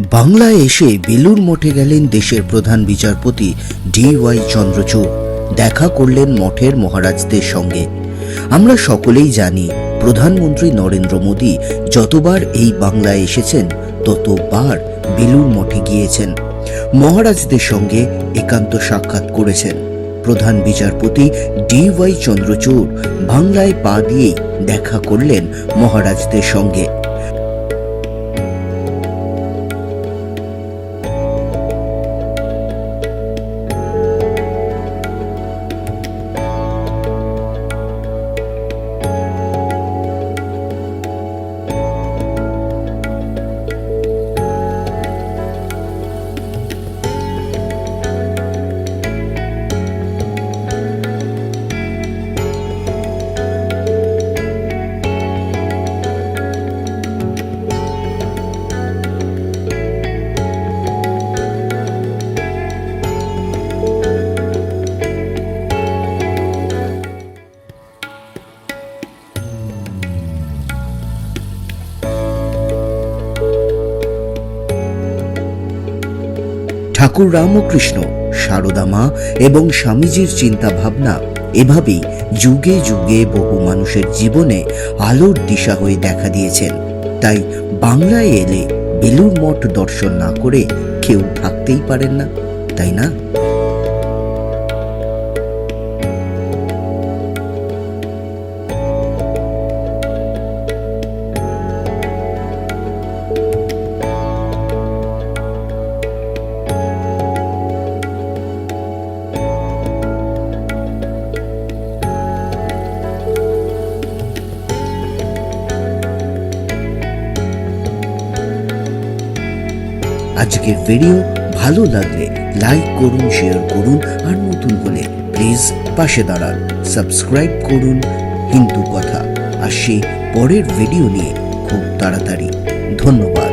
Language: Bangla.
বাংলায় এসে বেলুর মঠে গেলেন দেশের প্রধান বিচারপতি ডি ওয়াই চন্দ্রচূড়। দেখা করলেন মঠের মহারাজদের সঙ্গে। আমরা সকলেই জানি, প্রধানমন্ত্রী নরেন্দ্র মোদী যতবার এই বাংলায় এসেছেন, ততবার বেলুর মঠে গিয়েছেন। মহারাজদের সঙ্গে একান্ত সাক্ষাৎ করেছেন। প্রধান বিচারপতি ডি ওয়াই চন্দ্রচূড় বাংলায় পা দিয়েই দেখা করলেন মহারাজদের সঙ্গে। ঠাকুর রামকৃষ্ণ, সারদা মা এবং স্বামীজির চিন্তা ভাবনা এভাবেই যুগে যুগে বহু মানুষের জীবনে আলোর দিশা হয়ে দেখা দিয়েছেন। তাই বাংলায় এলে বেলুর মঠ দর্শন না করে কেউ থাকতেই পারেন না, তাই না? আজকের ভিডিও ভালো লাগলে লাইক করুন শেয়ার করুন, আর নতুন হলে প্লিজ পাশে দাঁড়ান। সাবস্ক্রাইব করুন, হিন্দু কথা। আর সেই পরের ভিডিও নিয়ে খুব তাড়াতাড়ি। ধন্যবাদ।